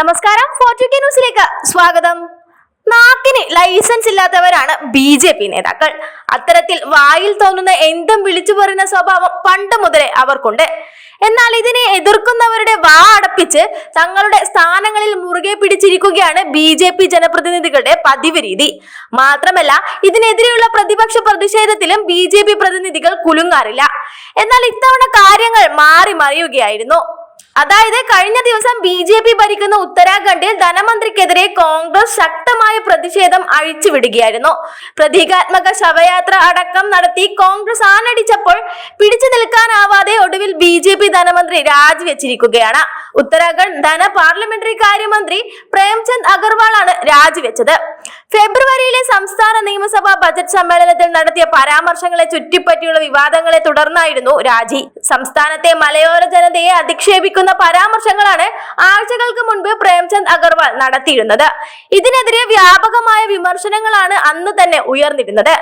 നമസ്കാരം ഫോർട്ടുക്കെ ന്യൂസിലേക്ക് സ്വാഗതം. നാക്കിന് ലൈസൻസ് ഇല്ലാത്തവരാണ് ബി ജെ പി നേതാക്കൾ. അത്തരത്തിൽ വായിൽ തോന്നുന്ന എന്തും വിളിച്ചു പറയുന്ന സ്വഭാവം പണ്ട് മുതലേ അവർക്കുണ്ട്. എന്നാൽ ഇതിനെ എതിർക്കുന്നവരുടെ വാ അടപ്പിച്ച് തങ്ങളുടെ സ്ഥാനങ്ങളിൽ മുറുകെ പിടിച്ചിരിക്കുകയാണ് ബി ജെ പി ജനപ്രതിനിധികളുടെ പതിവ് രീതി മാത്രമല്ല ഇതിനെതിരെയുള്ള പ്രതിപക്ഷ പ്രതിഷേധത്തിലും ബി ജെ പി പ്രതിനിധികൾ കുലുങ്ങാറില്ല. എന്നാൽ ഇത്തവണ കാര്യങ്ങൾ മാറി മറിയുകയായിരുന്നു. അതായത് കഴിഞ്ഞ ദിവസം ബി ജെ പി ഭരിക്കുന്ന ഉത്തരാഖണ്ഡിൽ ധനമന്ത്രിക്കെതിരെ കോൺഗ്രസ് ശക്തമായ പ്രതിഷേധം അഴിച്ചുവിടുകയായിരുന്നു. പ്രതീകാത്മക ശവയാത്ര അടക്കം നടത്തി കോൺഗ്രസ് ആനടിച്ചപ്പോൾ പിടിച്ചു നിൽക്കാനാവാതെ ഒടുവിൽ ബി ജെ പി ധനമന്ത്രി രാജിവെച്ചിരിക്കുകയാണ്. ഉത്തരാഖണ്ഡ് ധന പാർലമെന്ററി കാര്യമന്ത്രി പ്രേംചന്ദ് അഗർവാൾ ആണ് രാജിവെച്ചത്. ഫെബ്രുവരിയിലെ സംസ്ഥാന നിയമസഭാ ബജറ്റ് സമ്മേളനത്തിൽ നടത്തിയ പരാമർശങ്ങളെ ചുറ്റിപ്പറ്റിയുള്ള വിവാദങ്ങളെ തുടർന്നായിരുന്നു രാജി. സംസ്ഥാനത്തെ മലയോര ജനതയെ അധിക്ഷേപിക്കുന്ന പരാമർശങ്ങളാണ് ആഴ്ചകൾക്ക് മുൻപ് പ്രേംചന്ദ് അഗർവാൾ നടത്തിയിരുന്നത്. ഇതിനെതിരെ വ്യാപകമായ വിമർശനങ്ങളാണ് അന്ന് തന്നെ ഉയർന്നിരുന്നത്.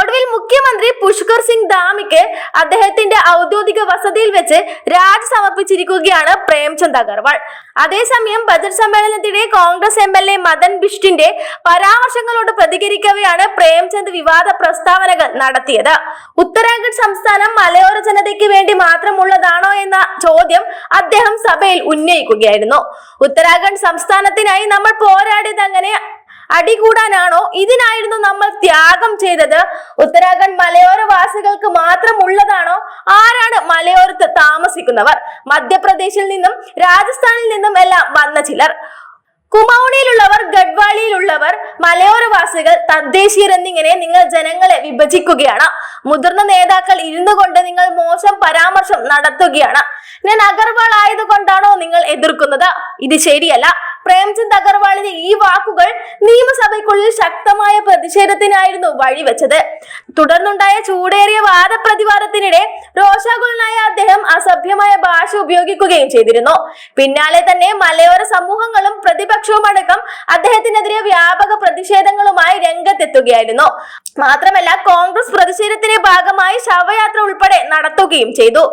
ഒടുവിൽ മുഖ്യമന്ത്രി പുഷ്കർ സിംഗ് ധാമിക്ക് അദ്ദേഹത്തിന്റെ ഔദ്യോഗിക വസതിയിൽ വെച്ച് രാജി സമർപ്പിച്ചിരിക്കുകയാണ് പ്രേംചന്ദ് അഗർവാൾ. അതേസമയം budget സമ്മേളനത്തിനിടെ Congress M L A Madan ബിഷ്ടിന്റെ പരാമർശങ്ങളോട് പ്രതികരിക്കവെയാണ് പ്രേംചന്ദ് വിവാദ പ്രസ്താവനകൾ നടത്തിയത്. ഉത്തരാഖണ്ഡ് സംസ്ഥാനം മലയോര ജനതയ്ക്ക് വേണ്ടി മാത്രമുള്ളതാണോ എന്ന ചോദ്യം അദ്ദേഹം സഭയിൽ ഉന്നയിക്കുകയായിരുന്നു. ഉത്തരാഖണ്ഡ് സംസ്ഥാനത്തിനായി നമ്മൾ പോരാടിയത് അങ്ങനെ അടികൂടാനാണോ? ഇതിനായിരുന്നു നമ്മൾ ത്യാഗം ചെയ്തത്. ഉത്തരാഖണ്ഡ് മലയോരവാസികൾക്ക് മാത്രം ഉള്ളതാണോ ആരാണ് മലയോരത്ത് താമസിക്കുന്നവർ? മധ്യപ്രദേശിൽ നിന്നും രാജസ്ഥാനിൽ നിന്നും എല്ലാം വന്ന ചിലർ. കുമൌണിയിലുള്ളവർ ഗഡ്വാളിയിലുള്ളവർ മലയോരവാസികൾ തദ്ദേശീയർ എന്നിങ്ങനെ നിങ്ങൾ ജനങ്ങളെ വിഭജിക്കുകയാണ്. മുതിർന്ന നേതാക്കൾ ഇരുന്നു കൊണ്ട് നിങ്ങൾ മോശം പരാമർശം നടത്തുകയാണ്. ഞാൻ അഗർവാൾ ആയതുകൊണ്ടാണോ നിങ്ങൾ എതിർക്കുന്നത്? ഇത് ശരിയല്ല. പ്രേംചന്ദ് അഗർവാളിന്റെ ഈ വാക്കുകൾ നിയമസഭയ്ക്കുള്ളിൽ ശക്തമായ പ്രതിഷേധത്തിനായിരുന്നു വഴിവെച്ചത്. തുടർന്നുണ്ടായ ചൂടേറിയ വാദപ്രതിവാദത്തിനിടെ രോഷാകുലനായ അദ്ദേഹം അസഭ്യമായ ഭാഷ ഉപയോഗിക്കുകയും ചെയ്തിരുന്നു. പിന്നാലെ തന്നെ മലയോര സമൂഹങ്ങളും പ്രതിപക്ഷവും അടക്കം അദ്ദേഹത്തിനെതിരെ വ്യാപക പ്രതിഷേധങ്ങളുമായി രംഗത്തെത്തുകയായിരുന്നു. മാത്രമല്ല കോൺഗ്രസ് പ്രതിഷേധത്തിന്റെ ഭാഗമായി ശവയാത്ര ഉൾപ്പെടെ നടത്തുകയും ചെയ്തു.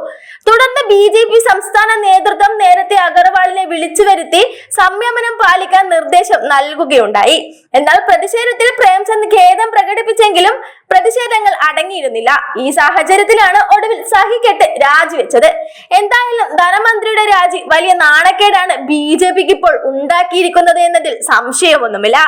തുടർന്ന് ബി സംസ്ഥാന നേതൃത്വം നേരത്തെ അഗർവാളിനെ വിളിച്ചു വരുത്തി സംയമനം പാലിക്കാൻ നിർദ്ദേശം നൽകുകയുണ്ടായി. എന്നാൽ പ്രതിഷേധത്തിൽ പ്രേംചന്ദ് ഖേദം പ്രകടിപ്പിച്ചെങ്കിലും പ്രതിഷേധങ്ങൾ അടങ്ങിയിരുന്നില്ല. ഈ സാഹചര്യത്തിലാണ് ഒടുവിൽ സഹിക്കെട്ട് രാജിവെച്ചത്. എന്തായാലും ധനമന്ത്രിയുടെ രാജി വലിയ നാണക്കേടാണ് ബി ജെ പിക്ക് ഇപ്പോൾ ഉണ്ടാക്കിയിരിക്കുന്നത് എന്നതിൽ സംശയമൊന്നുമില്ല.